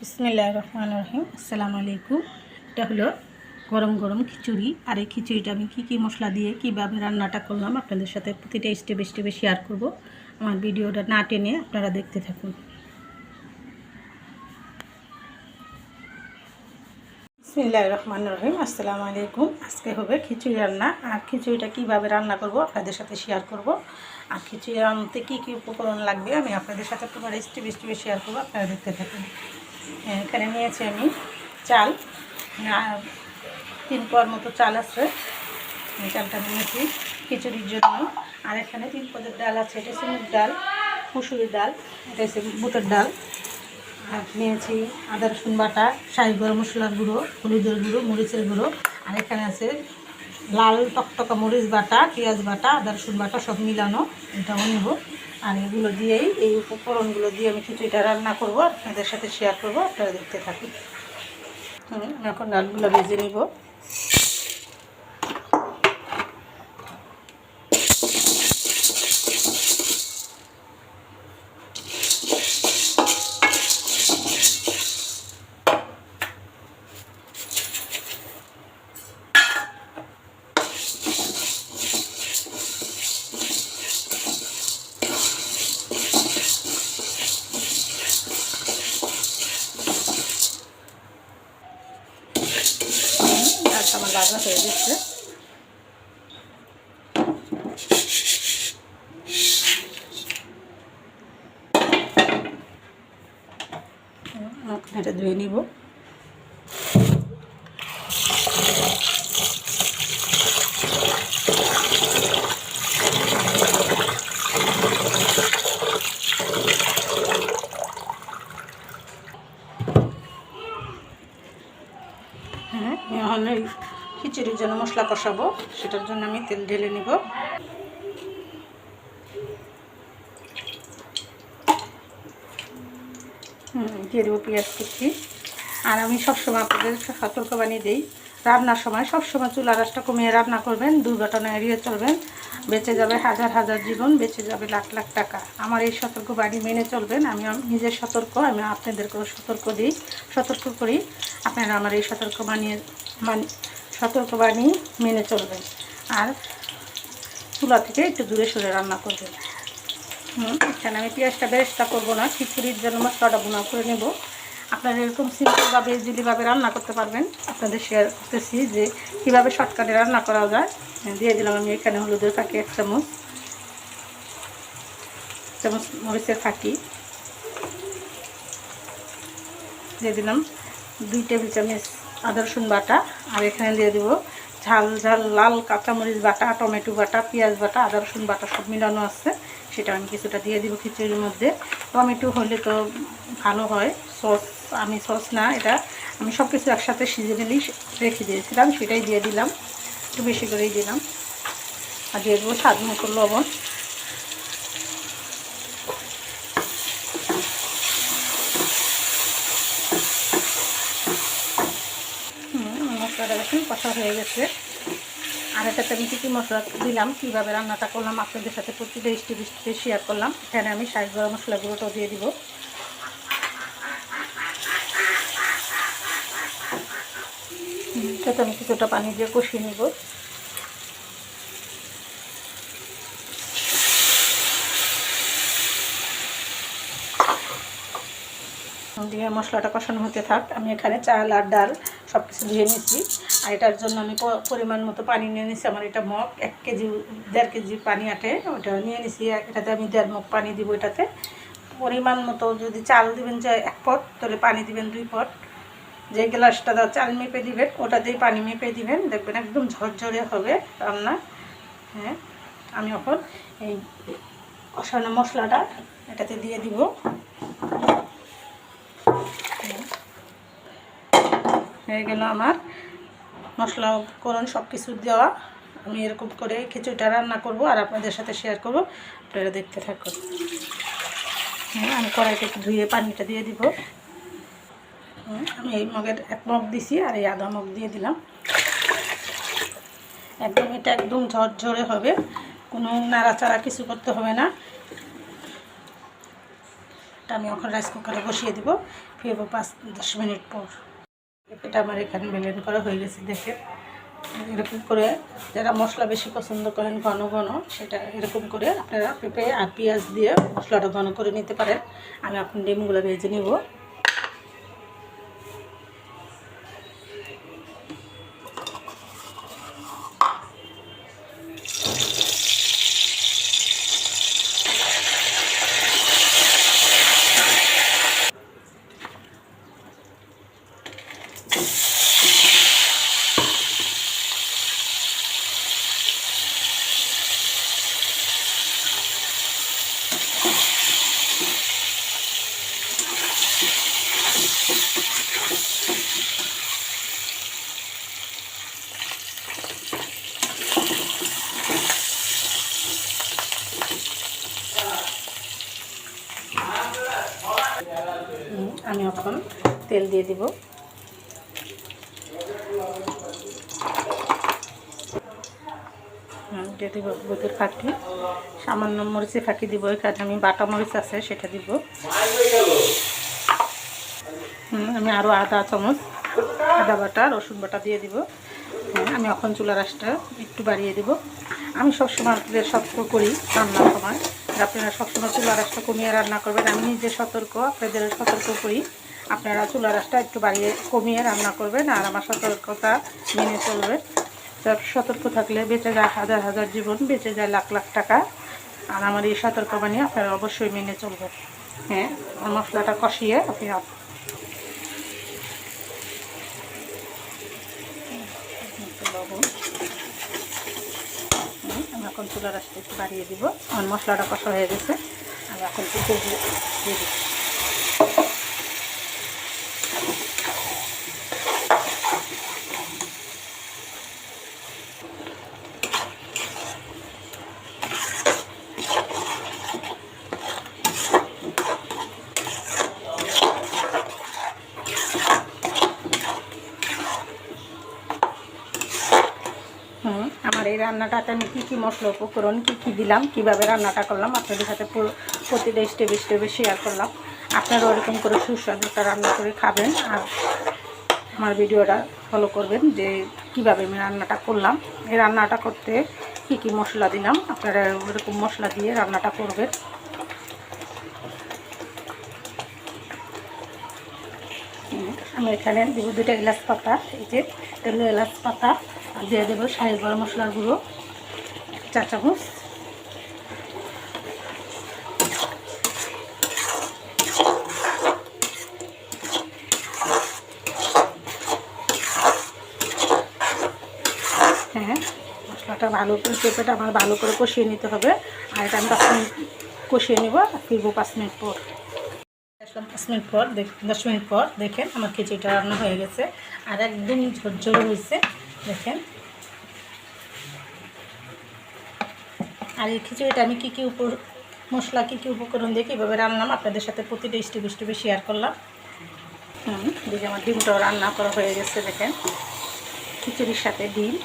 বিসমিল্লাহ রহমান রহিম। আসসালামু আলাইকুম। এটা হলো গরম গরম খিচুড়ি। আর এই খিচুড়িটা আমি কী কী মশলা দিয়ে, কীভাবে রান্নাটা করলাম আপনাদের সাথে প্রতিটা স্টেপে স্টেপে শেয়ার করব। আমার ভিডিওটা না টেনে আপনারা দেখতে থাকুন। বিসমিল্লাহ রহমান রহিম। আসসালামু আলাইকুম। আজকে হবে খিচুড়ি রান্না। আর খিচুড়িটা কীভাবে রান্না করব আপনাদের সাথে শেয়ার করব। আর খিচুড়ি রান্নাতে কী কী উপকরণ লাগবে আমি আপনাদের সাথে তোমার স্টেপে স্টেপে শেয়ার করব, আপনারা দেখতে থাকুন। এখানে নিয়েছি আমি চাল। তিন পর মতো চাল আছে। চালটা নিয়েছি খিচুড়ির জন্য। আর এখানে তিন পদের ডাল আছে, এটা মুগ ডাল, মুসুরির ডাল, এটা হচ্ছে বুটের ডাল। আর নিয়েছি আদা, রসুন বাটা, শাহি গরম মশলার গুঁড়ো, হলুদের গুঁড়ো, মরিচের গুঁড়ো। আর এখানে আছে লাল টকটকা মরিচ বাটা, পেঁয়াজ বাটা, আদা, রসুন বাটা, সব মিলানো। এটাও নেব। আর এগুলো দিয়েই, এই উপকরণগুলো দিয়ে আমি খিচুড়িটা রান্না করব, আপনাদের সাথে শেয়ার করব, আপনারা দেখতে থাকুন। আমি এখন ডালগুলো ভেজে নিব। আমার বাজনা হয়ে গেছে। এটা ধুয়ে নিব হ্যাঁ এখন এই খিচুড়ির জন্য মশলা কষাবো, সেটার জন্য আমি তেল ঢেলে নিব। দিয়ে দেবো পেঁয়াজ কুচি। আর আমি সবসময় আপনাদের সতর্কবাণী দিই, রান্নার সময় সবসময় চুলা রাসটা কমিয়ে রান্না করবেন দুর্ঘটনা এড়িয়ে চলবেন, বেঁচে যাবে হাজার হাজার জীবন, বেঁচে যাবে লাখ লাখ টাকা। আমার এই সতর্কবাণী মেনে চলবেন, আমি নিজের সতর্ক, আমি আপনাদেরকেও সতর্ক দিই, সতর্ক করি। আপনারা আমার এই সতর্কবাণী মান সতর্কবাণী মেনে চলবেন। আর চুলা থেকে একটু দূরে সরে রান্না করবেন। এখানে আমি পেঁয়াজটা বেরেস্তা করব না, খিচুড়ির জন্য মশলাটা বোনা করে নেব। আপনারা এরকম সিম্পলভাবে ইজিলিভাবে রান্না করতে পারবেন। আপনাদের শেয়ার করতেছি যে কীভাবে শর্টকাটে রান্না করা যায়। দিয়ে দিলাম আমি এখানে হলুদের ফাঁকি এক চামচ। চামচ মরিচের ফাঁকি। দিয়ে দিলাম দুই টেবিল চামচ আদা রসুন বাটা, আর এখানে দিয়ে দেবো ঝাল ঝাল, লাল কাঁচামরিচ বাটা, টমেটো বাটা, পেঁয়াজ বাটা, আদা রসুন বাটা সব মিলানো আছে। সেটা আমি কিছুটা দিয়ে দিব খিচুড়ির মধ্যে। টমেটো হলে তো ভালো হয়, সস, আমি সস না, এটা আমি সব কিছু একসাথে সিজে নিলেই রেখে দিয়েছিলাম, সেটাই দিয়ে দিলাম, একটু বেশি করেই দিলাম। আর দিয়ে দেবো স্বাদ মতো লবণ। মশলাটা দেখুন কষা হয়ে গেছে। আর এটাতে আমি কী কী মশলা দিলাম, কীভাবে রান্নাটা করলাম, আপনাদের সাথে প্রতিটা স্টেপ শেয়ার করলাম। এখানে আমি শাড়ি গরম মশলা গুঁড়োটাও দিয়ে দিব। এটাতে আমি কিছুটা পানি দিয়ে কষিয়ে নিব। দিয়ে মশলাটা কষানো হতে থাক। আমি এখানে চাল আর ডাল সব কিছু ধুয়ে নিচ্ছি। আর এটার জন্য আমি পরিমাণ মতো পানি নিয়ে নিচ্ছি আমার এটা মগ, এক কেজি, দেড় কেজি পানি আটে, ওটা নিয়ে নিচ্ছি এটাতে আমি দেড় মগ পানি দিব এটাতে। পরিমাণ মতো যদি চাল দিবেন যে এক পট, তাহলে পানি দিবেন দুই পট। যে গ্লাসটা চাল মেপে দিবেন ওটাতেই পানি মেপে দিবেন। দেখবেন একদম ঝরঝরে হবে রান্না। হ্যাঁ আমি এখন এই কষানো মশলাটা এটাতে দিয়ে দিব। হয়ে গেল আমার। মশলা করণ সব কিছু দেওয়া। আমি এরকম করে খিচুড়িটা রান্না করব আর আপনাদের সাথে শেয়ার করব। আপনারা দেখতে থাকুন। হ্যাঁ আমি কড়াইটা একটু ধুয়ে পানিটা দিয়ে দিব। আমি এই মগের এক মগ দিছি আর এই আধা মগ দিয়ে দিলাম। একদম এটা একদম ঝরঝরে হবে। কোনো নাড়াচাড়া কিছু করতে হবে না। এটা আমি এখন রাইস কুকারে বসিয়ে দিব। ফিরবো পাঁচ, দশ মিনিট পর। এটা আমার এখানে ব্লেন্ড করা হয়ে গেছে দেখে এরকম করে যারা মশলা বেশি পছন্দ করেন ঘন ঘন, সেটা এরকম করে আপনারা পেঁপে আর পেঁয়াজ দিয়ে মশলাটা ঘন করে নিতে পারেন। আমি এখন ডিমগুলো ভেজে নিব হুম, আমি এখন তেল দিয়ে দিব। হুম, দিয়ে দিব ফাঁকি। সামান্য মরিচে ফাঁকি দিব এখানে আমি বাটা মরিচ আছে সেটা দিব। আমি আরও আধা চামচ আদা বাটা রসুন বাটা দিয়ে দিব। হ্যাঁ, আমি এখন চুলা রাসটা একটু বাড়িয়ে দিব। আমি সবসময় আপনাদের সতর্ক করি রান্নার সময়। আপনারা সবসময় চুলা রাসটা কমিয়ে রান্না করবেন আমি নিজে সতর্ক আপনাদের সতর্ক করি। আপনারা চুলা রাসটা একটু বাড়িয়ে কমিয়ে রান্না করবেন আর আমার সতর্কতা মেনে চলবেন। সতর্ক থাকলে বেঁচে যায় হাজার হাজার জীবন, বেঁচে যায় লাখ লাখ টাকা। আর আমার এই সতর্কবাণী আপনারা অবশ্যই মেনে চলবেন। হ্যাঁ মশলাটা কষিয়ে আপনি আমি এখন চুলা রাসটা একটু বাড়িয়ে দিব। আমার মশলাটা কষা হয়ে গেছে। আর এখন একটু দিয়ে দিচ্ছি। আমার এই রান্নাটাতে আমি কী কী মশলা উপকরণ, কী কী দিলাম, কীভাবে রান্নাটা করলাম, আপনাদের সাথে পুরো প্রতিটা স্টেপে স্টেপে শেয়ার করলাম। আপনারা ওরকম করে সুস্বাদু একটা রান্না করে খাবেন আর আমার ভিডিওটা ফলো করবেন যে কীভাবে আমি রান্নাটা করলাম। এই রান্নাটা করতে কী কী মশলা দিলাম? আপনারা ওরকম মশলা দিয়ে রান্নাটা করবেন। আমি এখানে দেবো দুটো এলাচ পাতা, এই যে তেলো এলাচ পাতা দিয়ে দেবো শাহি গরম মশলার গুঁড়ো চা চামচ হ্যাঁ মশলাটা ভালো করে পেঁপেটা আমার ভালো করে কষিয়ে নিতে হবে। আর এটা আমি দশ মিনিট কষিয়ে নেব, ফিরবো পাঁচ মিনিট পর। আসলাম পাঁচ মিনিট পর দশ মিনিট পর দেখেন আমার খিচুড়িটা রান্না হয়ে গেছে। আর একদম ঝরঝরে হয়েছে, দেখেন। আর এই খিচুড়িটা আমি কী কী উপর মশলা, কী কী উপকরণ দিয়ে কীভাবে রান্নাম আপনাদের সাথে প্রতিটা স্টেপে স্টেপে শেয়ার করলাম। হুম দেখে আমার ডিমটাও রান্না করা হয়ে গেছে, দেখেন। খিচুড়ির সাথে ডিম।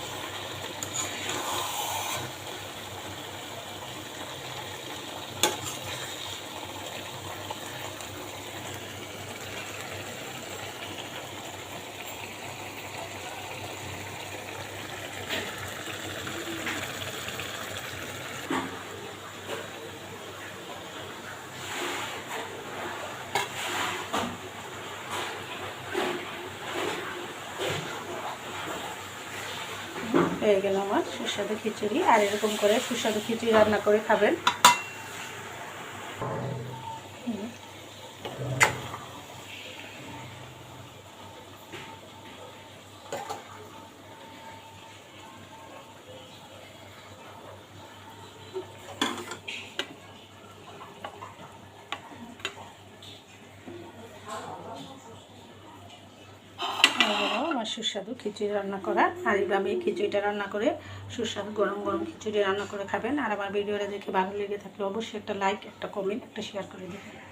হয়ে গেল আমার সুস্বাদু খিচুড়ি আর এরকম করে সুস্বাদু খিচুড়ি রান্না করে খাবেন হুম। হয়ে আমার সুস্বাদু খিচুড়ি রান্না করা। আর এইভাবে এই খিচুড়িটা রান্না করে সুস্বাদু গরম গরম খিচুড়ি রান্না করে খাবেন। আর আমার ভিডিওটা দেখে ভালো লেগে থাকলে অবশ্যই একটা লাইক একটা কমেন্ট একটা শেয়ার করে দেবেন।